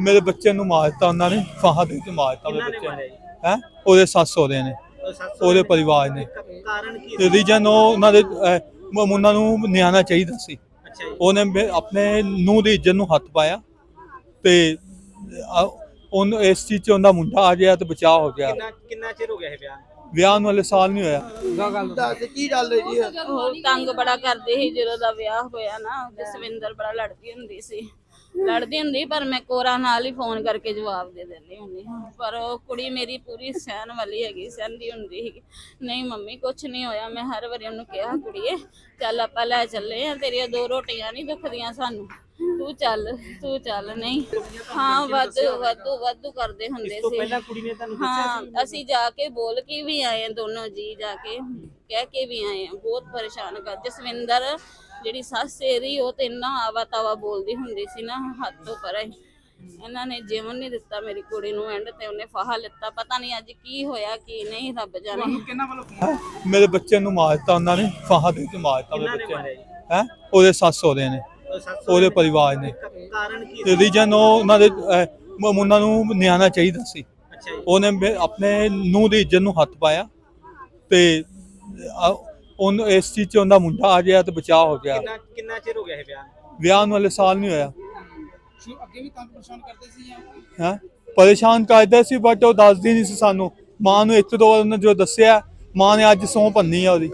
ਮੇਰੇ ਬੱਚੇ ਨੂੰ ਮਾਰ ਦਿੱਤਾ ਉਹਨਾਂ ਨੇ ਫਾਹਾ ਦੇ ਕੇ ਮਾਰ ਦਿੱਤਾ ਨੇ ਬੱਚੇ ਨੂੰ। ਹੈ? ਉਹਦੇ ਸੱਸ ਸਹੁਰੇ ਨੇ। ਉਹਦੇ ਪਰਿਵਾਰ ਨੇ। ਕ- ਕਾਰਨ ਕੀ ਤੇ ਰੀਜਨ ਉਹ ਉਹਨਾਂ ਦੇ ਉਹਨਾਂ ਨੂੰ ਨਿਆਣਾ ਚਾਹੀਦਾ ਸੀ। ਅੱਛਾ ਜੀ। ਉਹਨੇ ਆਪਣੇ ਨੂੰ ਦੀ ਇੱਜ਼ਤ ਨੂੰ ਹੱਥ ਪਾਇਆ ਤੇ ਉਹਨੂੰ ਇਸ ਚੀਜ਼ 'ਚ ਉਹਦਾ ਮੁੰਡਾ ਆ ਗਿਆ ਤੇ ਬਚਾਅ ਹੋ ਗਿਆ। ਕਿੰਨਾ ਕਿੰਨਾ ਚਿਰ ਹੋ ਗਿਆ ਇਹ ਵਿਆਹ ਨੂੰ? ਵਿਆਹ ਨੂੰ ਹਲੇ ਸਾਲ ਨਹੀਂ ਹੋਇਆ। ਦੱਸ ਕੀ ਗੱਲ ਹੈ ਜੀ? ਉਹ ਤੰਗ ਬੜਾ ਕਰਦੇ ਸੀ ਜਦੋਂ ਦਾ ਵਿਆਹ ਹੋਇਆ ਨਾ ਜਸਵਿੰਦਰ ਬੜਾ ਲੜਦੀ ਹੁੰਦੀ ਸੀ। ਲੜਦੀ ਹੁੰਦੀ ਪਰ ਮੈਂ ਕੋਰਾ ਨਾਲ ਹੀ ਫੋਨ ਕਰਕੇ ਜਵਾਬ ਦੇ ਦਿੰਦੀ ਹੁੰਦੀ ਪਰ ਉਹ ਕੁੜੀ ਮੇਰੀ ਪੂਰੀ ਸਹਿਣ ਵਾਲੀ ਹੈਗੀ ਸਹਿੰਦੀ ਹੁੰਦੀ ਸੀ ਨਹੀਂ ਮੰਮੀ ਕੁਛ ਨਹੀਂ ਹੋਇਆ। ਮੈਂ ਹਰ ਵਾਰੀ ਉਹਨੂੰ ਕਿਹਾ ਕੁੜੀਏ ਚੱਲ ਆਪਾਂ ਲੈ ਚੱਲੇ ਆ ਤੇਰੀਆਂ ਦੋ ਰੋਟੀਆਂ ਨਹੀਂ ਦੁਖਦੀਆਂ ਸਾਨੂੰ। ਤੂੰ ਚੱਲ ਤੂੰ ਚੱਲ ਨਹੀਂ। ਹਾਂ ਵਾਧੂ ਵਾਧੂ ਵਾਧੂ ਕਰਦੇ ਹੁੰਦੇ ਸੀ। ਪਹਿਲਾਂ ਕੁੜੀ ਨੇ ਤੁਹਾਨੂੰ ਹਾਂ ਅਸੀਂ ਜਾ ਕੇ ਬੋਲ ਕੇ ਵੀ ਆਏ ਦੋਨੋਂ ਜੀ ਜਾ ਕੇ ਕਹਿ ਕੇ ਵੀ ਆਏ ਬਹੁਤ ਪਰੇਸ਼ਾਨ ਕਰ ਜਸਵਿੰਦਰ ਜਿਹੜੀ ਸੱਸ ਇਹਦੀ ਉਹ ਤੇ ਇੰਨਾ ਆਵਾ ਤਾਵਾ ਬੋਲਦੀ ਹੁੰਦੀ ਸੀ ਨਾ ਹੱਦ ਤੋਂ ਪਰੇ ਇਹਨਾਂ ਨੇ ਜੀਵਨ ਨਹੀਂ ਦਿੱਤਾ ਮੇਰੀ ਕੁੜੀ ਨੂੰ ਐਂਡ ਤੇ ਉਹਨੇ ਫਾਹਾ ਲਿੱਤਾ। ਪਤਾ ਨਹੀਂ ਅੱਜ ਕੀ ਹੋਇਆ ਕੀ ਨਹੀਂ ਰੱਬ ਜਾਣੇ। ਹੈਂ? ਮੇਰੇ ਬੱਚੇ ਨੂੰ ਮਾਰ ਦਿੱਤਾ ਉਹਨਾਂ ਨੇ ਫਾਹਾ ਦੇ ਕੇ ਮਾਰ ਦਿੱਤਾ ਨੇ ਬੱਚੇ ਨੂੰ। ਹੈ? ਉਹਦੇ ਸੱਸ ਸਹੁਰੇ ਨੇ। ਉਹਦੇ ਪਰਿਵਾਰ ਨੇ। ਕਾਰਨ ਕੀ ਤੇ ਰੀਜਨ ਉਹ ਉਹਨਾਂ ਦੇ ਅਹ, ਮ- ਉਹਨਾਂ ਨੂੰ ਨਿਆਣਾ ਚਾਹੀਦਾ ਸੀ। ਅੱਛਾ ਜੀ। ਉਹਨੇ ਮੇ- ਆਪਣੇ ਨੂੰ ਦੀ ਇੱਜ਼ਤ ਨੂੰ ਹੱਥ ਪਾਇਆ ਤੇ ਉਹਨੂੰ ਇਸ ਚੀਜ਼ 'ਚ ਉਹਦਾ ਮੁੰਡਾ ਆ ਗਿਆ ਤੇ ਬਚਾਅ ਹੋ ਗਿਆ। ਕਿੰਨਾ ਕਿੰਨਾ ਚਿਰ ਹੋ ਗਿਆ ਇਹ ਵਿਆਹ ਨੂੰ? ਵਿਆਹ ਨੂੰ ਹਲੇ ਸਾਲ ਨਹੀਂ ਹੋਇਆ। ਅੱਗੇ ਵੀ ਤੰਗ ਪਰੇਸ਼ਾਨ ਕਰਦੇ ਸੀ ਜਾਂ? ਹੈ? ਪਰੇਸ਼ਾਨ ਕਰਦੇ ਸੀ ਬਟ ਉਹ ਦੱਸਦੀ ਨਹੀਂ ਸੀ ਸਾਨੂੰ। ਮਾਂ ਨੂੰ ਇੱਕ ਦੋ ਵਾਰ ਉਹਨੇ ਜੋ ਦੱਸਿਆ ਮਾਂ ਨੇ ਅੱਜ ਸੌਂ ਭੰਨੀ ਆ ਉਹਦੀ।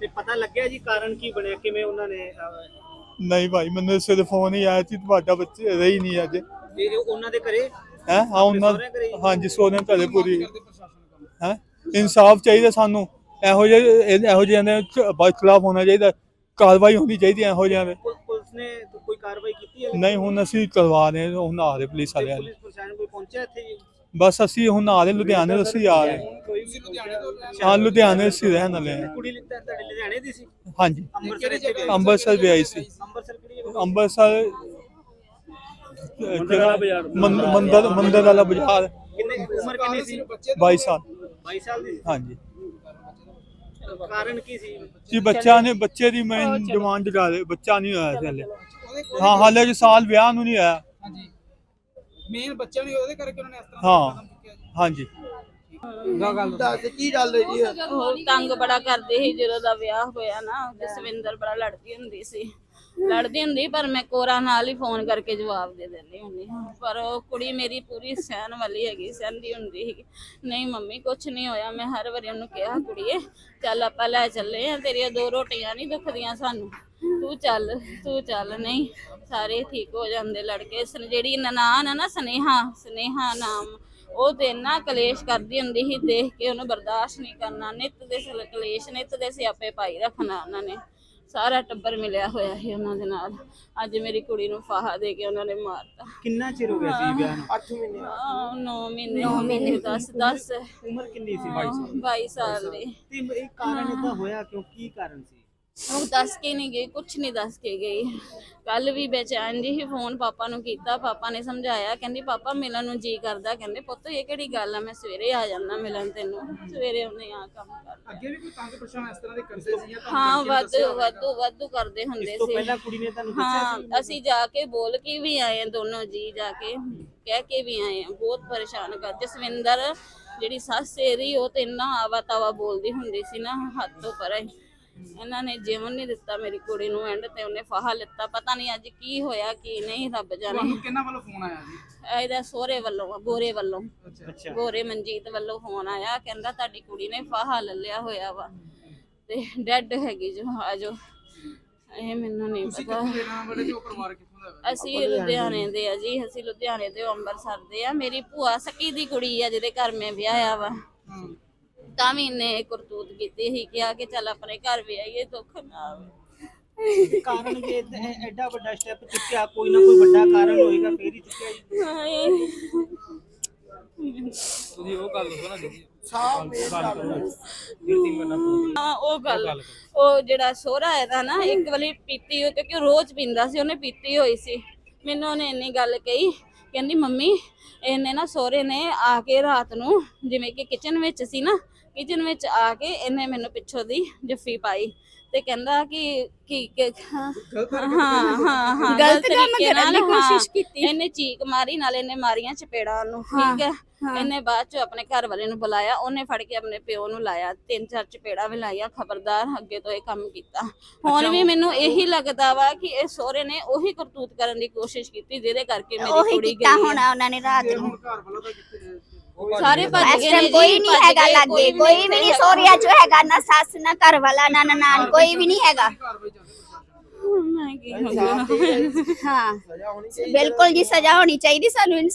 ਤੇ ਪਤਾ ਲੱਗਿਆ ਜੀ ਕਾਰਨ ਕੀ ਬਣਿਆ ਕਿਵੇਂ ਉਹਨਾਂ ਨੇ ਅਹ, ਨਹੀਂ ਭਾਈ ਮੈਨੂੰ ਇਸੇ ਦੇ ਫੋਨ ਹੀ ਆਇਆ ਸੀ ਤੁਹਾਡਾ ਬੱਚੇ ਰਹੀ ਨਹੀਂ ਅੱਜ। ਤੇ ਇਹ ਉਹਨਾਂ ਦੇ ਘਰੇ? ਹੈ? ਹਾਂ ਉਹਨਾਂ ਸਹੁਰਿਆਂ ਘਰੇ? ਹਾਂਜੀ ਸੋਨੇ ਘਰੇ ਪੂਰੀ। ਪ੍ਰਸ਼ਾਸਨ ਕੰਮ? ਹੈ? ਇਨਸਾਫ ਚਾਹੀਦਾ ਸਾਨੂੰ। ਇਹੋ ਜਿਹੇ ਇਹ- ਦੇ ਬਾਈ ਖਿਲਾਫ ਹੋਣਾ ਚਾਹੀਦਾ। ਕਾਰਵਾਈ ਹੋਣੀ ਚਾਹੀਦੀ ਹੈ ਇਹੋ ਜਿਹਿਆਂ ਦੇ। ਪੁ- ਪੁਲਿਸ ਨੇ ਕੋਈ ਕਾਰਵਾਈ ਕੀਤੀ ਹੈ? ਨਹੀਂ ਹੁਣ ਅਸੀਂ ਕਰਵਾ ਰਹੇ ਹਾਂ, ਹੁਣ ਆ ਰਹੇ ਪੁਲਿਸ ਵਾਲਿਆਂ ਨੇ। ਪੁਲਿਸ ਪ੍ਰਸ਼ਾਸਨ ਕੋਈ ਪਹੁੰਚਿਆ ਇੱਥੇ ਜੀ? ਬਸ ਅਸੀਂ ਹੁਣ ਆ ਰਹੇ ਲੁਧਿਆਣੇ ਤੋਂ ਅਸੀਂ ਆ ਰਹੇ ਕੋਈ ਵੀ ਲੁਧਿਆਣੇ ਤੋਂ ਹਾਂ ਲੁਧਿਆਣੇ ਅਸੀਂ ਰਹਿਣ ਵਾਲੇ ਹਾਂ। ਕੁੜੀ ਲਿੱਤਾ ਤੁਹਾਡੇ ਲੁਧਿਆਣੇ ਦੀ ਸੀ? ਹਾਂਜੀ। ਅੰਮ੍ਰਿਤਸਰ ਇੱਥੇ ਗਈ ਅੰਮ੍ਰਿਤਸਰ ਵੀ ਆਈ ਸੀ। ਅੰਮ੍ਰਿਤਸਰ ਕਿਹੜੀ ਜਗ੍ਹਾ? ਅੰਮ੍ਰਿਤਸਰ ਜਿਹੜਾ ਮੰਦ- ਮੰਦਰ ਮੰਦਰ ਵਾਲਾ ਬਾਜ਼ਾਰ। ਕਿੰਨੇ ਉਮਰ ਕਿੰਨੀ ਸੀ? 22 ਸਾਲ। 22 ਸਾਲ ਦੀ ਸੀ? ਹਾਂਜੀ। ਕਾਰਨ ਕੀ ਸੀ? ਜੀ ਬੱਚਾ ਨੇ ਬੱਚੇ ਦੀ ਮੈਂ ਡਿਮਾਂਡ ਕਰ ਰਹੇ ਬੱਚਾ ਨਹੀਂ ਹੋਇਆ ਸੀ ਹਲੇ। ਹਾਂ ਹਾਲੇ ਜੀ ਸਾਲ ਵਿਆਹ ਨੂੰ ਨਹੀਂ ਹੋਇਆ। ਹਾਂਜੀ। ਮੇਨ ਬੱਚਿਆਂ ਨੂੰ ਉਹਦੇ ਕਰਕੇ ਉਹਨਾਂ ਨੇ ਇਸ ਤਰ੍ਹਾਂ ਹਾਂ। ਕਦਮ ਚੁੱਕਿਆ ਜੀ। ਹਾਂਜੀ। ਦੱਸ? ਕੀ ਗੱਲ ਹੈ ਜੀ? ਉਹ ਤੰਗ ਬੜਾ ਕਰਦੇ ਸੀ ਜਦੋਂ ਦਾ ਵਿਆਹ ਹੋਇਆ ਨਾ ਜਸਵਿੰਦਰ ਬੜਾ ਲੜਦੀ ਹੁੰਦੀ ਸੀ। ਲੜਦੀ ਹੁੰਦੀ, ਪਰ ਮੈਂ ਕੋਰਾ ਨਾਲ ਹੀ ਫੋਨ ਕਰਕੇ ਜਵਾਬ ਦੇ ਦਿੰਦੀ ਹੁੰਦੀ ਪਰ ਉਹ ਕੁੜੀ ਮੇਰੀ ਪੂਰੀ ਸਹਿਣ ਵਾਲੀ ਹੈਗੀ, ਸਹਿੰਦੀ ਹੁੰਦੀ ਸੀ ਨਹੀਂ ਮੰਮੀ, ਕੁਛ ਨਹੀਂ ਹੋਇਆ। ਮੈਂ ਹਰ ਵਾਰੀ ਉਹਨੂੰ ਕਿਹਾ, ਕੁੜੀਏ, ਚੱਲ ਆਪਾਂ ਲੈ ਚੱਲੇ ਆ, ਤੇਰੀਆਂ ਦੋ ਰੋਟੀਆਂ ਨਹੀਂ ਦੁਖਦੀਆਂ ਸਾਨੂੰ। ਤੂੰ ਚੱਲ ਤੂੰ ਚੱਲ, ਨਹੀਂ, ਸਾਰੇ ਠੀਕ ਹੋ ਜਾਂਦੇ ਲੜਕੇ। ਸਨ, ਜਿਹੜੀ ਨਨਾਣ ਆ ਨਾ, ਸਨੇਹਾ ਸਨੇਹਾ ਨਾਮ, ਉਹ ਤੇ ਇੰਨਾ ਕਲੇਸ਼ ਕਰਦੀ ਹੁੰਦੀ ਸੀ, ਦੇਖ ਕੇ ਉਹਨੂੰ ਬਰਦਾਸ਼ਤ ਨਹੀਂ ਕਰਨਾ। ਨਿੱਤ ਦੇ ਕਲੇਸ਼ ਨਿੱਤ ਦੇ ਸਿਆਪੇ ਪਾਈ ਰੱਖਣਾ ਉਹਨਾਂ ਨੇ। ਸਾਰਾ ਟੱਬਰ ਮਿਲਿਆ ਹੋਇਆ ਸੀ ਉਹਨਾਂ ਦੇ ਨਾਲ। ਅੱਜ ਮੇਰੀ ਕੁੜੀ ਨੂੰ ਫਾਹਾ ਦੇ ਕੇ ਉਹਨਾਂ ਨੇ ਮਾਰਤਾ। ਕਿੰਨਾ ਚਿਰ ਹੋ ਗਿਆ ਸੀ ਵਿਆਹ ਨੂੰ? 8 ਮਹੀਨੇ 9 ਮਹੀਨੇ 9 ਮਹੀਨੇ 10 10 ਉਮਰ ਕਿੰਨੀ ਸੀ 22 22 ਸਾਲ ਦੀ। ਤੇ ਇਹ ਕਾਰਨ ਇਦਾਂ ਹੋਇਆ ਕਿਉਂ? ਕੀ ਕਾਰਨ ਸੀ? ਉਹ ਦੱਸ ਕੇ ਨਹੀਂ ਗਈ ਕੁਛ ਨਹੀਂ ਦੱਸ ਕੇ ਗਈ। ਕੱਲ ਵੀ ਬੇਚੈਨ ਜੀ ਹੀ ਫੋਨ ਪਾਪਾ ਨੂੰ ਕੀਤਾ ਪਾਪਾ ਨੇ ਸਮਝਾਇਆ ਕਹਿੰਦੀ ਪਾਪਾ ਮਿਲਣ ਨੂੰ ਜੀ ਕਰਦਾ। ਕਹਿੰਦੇ ਪੁੱਤ ਇਹ ਕਿਹੜੀ ਗੱਲ ਆ? ਮੈਂ ਸਵੇਰੇ ਆ ਜਾਣਾ ਮਿਲਣ ਤੈਨੂੰ। ਸਵੇਰੇ ਉਹਨੇ ਆ ਕੰਮ ਕਰ ਅੱਗੇ ਵੀ ਕੋਈ ਤੰਗ ਪਰੇਸ਼ਾਨ ਇਸ ਤਰ੍ਹਾਂ ਦੇ ਕਰਦੇ ਸੀ ਜਾਂ ਹਾਂ ਵਾਧੂ ਵਾਧੂ ਵਾਧੂ ਕਰਦੇ ਹੁੰਦੇ ਇਸ ਤੋਂ ਸੀ। ਪਹਿਲਾਂ ਕੁੜੀ ਨੇ ਤੁਹਾਨੂੰ ਦੱਸਿਆ ਹਾਂ ਸੀ? ਅਸੀਂ ਜਾ ਕੇ ਬੋਲ ਕੇ ਵੀ ਆਏ ਦੋਨੋਂ ਜੀ ਜਾ ਕੇ ਕਹਿ ਕੇ ਵੀ ਆਏ ਆ ਬਹੁਤ ਪਰੇਸ਼ਾਨ ਕਰ ਜਸਵਿੰਦਰ ਜਿਹੜੀ ਸੱਸ ਇਹਦੀ ਉਹ ਤੇ ਇੰਨਾ ਆਵਾ ਤਾਵਾ ਬੋਲਦੀ ਹੁੰਦੀ ਸੀ ਨਾ ਤੋਂ ਪਰੇ ਇਹਨਾਂ ਨੇ ਜੀਵਨ ਨਹੀਂ ਦਿੱਤਾ ਮੇਰੀ ਕੁੜੀ ਨੂੰ ਐਂਡ ਤੇ ਉਹਨੇ ਫਾਹਾ ਲਿੱਤਾ। ਪਤਾ ਨਹੀਂ ਅੱਜ ਕੀ ਹੋਇਆ ਕੀ ਨਹੀਂ ਰੱਬ ਜਾਣੇ। ਤੁਹਾਨੂੰ ਕਿੰਨਾ ਵੱਲੋਂ ਫੋਨ ਆਇਆ ਜੀ? ਇਹਦਾ ਸੋਹਰੇ ਵੱਲੋਂ ਆ, ਗੋਰੇ ਵੱਲੋਂ। ਅੱਛਾ। ਗੋਰੇ ਮਨਜੀਤ ਵੱਲੋਂ ਫੋਨ ਆਇਆ ਕਹਿੰਦਾ ਤੁਹਾਡੀ ਕੁੜੀ ਨੇ ਫਾਹਾ ਲੱਲਿਆ ਹੋਇਆ ਵਾ। ਤੇ ਡੈਡ ਹੈਗੀ ਜੋ ਆਜੋ ਇਹ ਮੈਨੂੰ ਨਹੀਂ ਤੁਸੀਂ ਪਤਾ। ਕਿੱਥੋਂ ਦੇ ਰਹਿਣ ਵਾਲੇ ਤੇ ਉਹ ਪਰਿਵਾਰ ਕਿੱਥੋਂ ਦਾ ਹੈ ਅਸੀਂ ਲੁਧਿਆਣੇ ਦੇ ਆ ਜੀ ਅਸੀਂ ਲੁਧਿਆਣੇ ਦੇ ਅੰਮ੍ਰਿਤਸਰ ਦੇ ਆ। ਮੇਰੀ ਭੂਆ ਸਕੀ ਦੀ ਕੁੜੀ ਆ ਜਿਹਦੇ ਘਰ ਮੈਂ ਵਿਆਹਿਆ ਵਾ। ਹੂੰ। ਤਾਂ ਵੀ ਇਹਨੇ ਕਰਤੂਤ ਕੀਤੀ ਸੀ ਕਿਹਾ ਕਿ ਚੱਲ ਆਪਣੇ ਘਰ ਵਿਆਹੀਏ ਦੁੱਖ ਨਾ ਆਵੇ ਕਾਰਨ ਕਿ ਏਦਾਂ- ਇਹ ਐਡਾ ਵੱਡਾ ਸਟੈਪ ਚੁੱਕਿਆ ਕੋਈ ਨਾ ਕੋਈ ਵੱਡਾ ਕਾਰਨ ਹੋਏਗਾ ਫੇਰ ਹੀ ਚੁੱਕਿਆ ਜੀ। ਹਾਏ। ਤੁਸੀਂ ਉਹ ਗੱਲ ਦੱਸੋ ਨਾ ਜੀ ਹਾਂ ਉਹ ਗੱਲ। ਉਹ ਜਿਹੜਾ ਸੋਹਰਾ ਇਹਦਾ ਨਾ ਇੱਕ ਵਾਰੀ ਪੀਤੀ ਹੋਈ ਕਿਉਂਕਿ ਉਹ ਰੋਜ਼ ਪੀਂਦਾ ਸੀ ਉਹਨੇ ਪੀਤੀ ਹੋਈ ਸੀ। ਮੈਨੂੰ ਉਹਨੇ ਇੰਨੀ ਗੱਲ ਕਹੀ ਕਹਿੰਦੀ ਮੰਮੀ ਇਹਨੇ ਨਾ ਸੋਹਰੇ ਨੇ ਆ ਕੇ ਰਾਤ ਨੂੰ ਜਿਵੇਂ ਕਿ ਕਿਚਨ ਵਿੱਚ ਸੀ ਨਾ ਕਿਚਨ ਵਿੱਚ ਆ ਕੇ ਇਹਨੇ ਮੈਨੂੰ ਪਿੱਛੋਂ ਦੀ ਜੱਫੀ ਪਾਈ ਤੇ ਕਹਿੰਦਾ ਕਿ ਕਿ ਹਾਂ ਗਲਤ ਹਾਂ ਹਾਂ ਹਾਂ ਗਲਤ ਕੰਮ ਕਰਨ ਦੀ ਕੋਸ਼ਿਸ਼। ਕੀਤੀ। ਇਹਨੇ ਚੀਕ ਮਾਰੀ ਨਾਲ ਇਹਨੇ ਮਾਰੀਆਂ ਚਪੇੜਾਂ ਨੂੰ ਹਾਂ, ਠੀਕ ਹੈ। ਇਹਨੇ ਬਾਅਦ ਚ ਆਪਣੇ ਘਰ ਵਾਲੇ ਨੂੰ ਬੁਲਾਇਆ ਉਹਨੇ ਫੜ ਕੇ ਆਪਣੇ ਪਿਓ ਨੂੰ ਲਾਇਆ ਤਿੰਨ ਚਾਰ ਚਪੇੜਾਂ ਵੀ ਲਾਈਆਂ ਖਬਰਦਾਰ ਅੱਗੇ ਤੋਂ ਇਹ ਕੰਮ ਕੀਤਾ ਹੁਣ ਵੀ ਮੈਨੂੰ ਇਹੀ ਲੱਗਦਾ ਵਾ ਕਿ ਇਹ ਸਹੁਰੇ ਨੇ ਉਹੀ ਕਰਤੂਤ ਕਰਨ ਦੀ ਕੋਸ਼ਿਸ਼ ਕੀਤੀ ਜਿਹਦੇ ਕਰਕੇ ਮੇਰੀ ਕੁੜੀ ਗਈ ਹੈ। ਹੋਣਾ ਉਹਨਾਂ ਨੇ ਰਾਤ ਤੇ ਨੂੰ ਹੁਣ ਘਰ ਵਾਲਾ ਤਾਂ ਕਿੱਥੇ ਸਾਰੇ ਭੱਜ ਇਸ ਗਏ ਨੇ ਕੋਈ ਜੀ, ਨਹੀਂ ਭੱਜ ਹੈਗਾ ਗਏ, ਲਾਗੇ ਕੋਈ ਵੀ ਨਹੀਂ ਸੋਰੀਆ ਚ ਹੈਗਾ ਨਾ ਸੱਸ ਨਾ ਘਰ ਵਾਲਾ ਨਾ ਨਨਾਣ ਕੋਈ ਵੀ ਨਹੀਂ ਹੈਗਾ। ਮੈਂ ਕੀ ਕਰਾਂ। ਹਾਂ। ਬਿਲਕੁਲ ਜੀ ਸਜ਼ਾ ਹੋਣੀ ਚਾਹੀਦੀ ਸਾਨੂੰ ਇਨਸਾਫ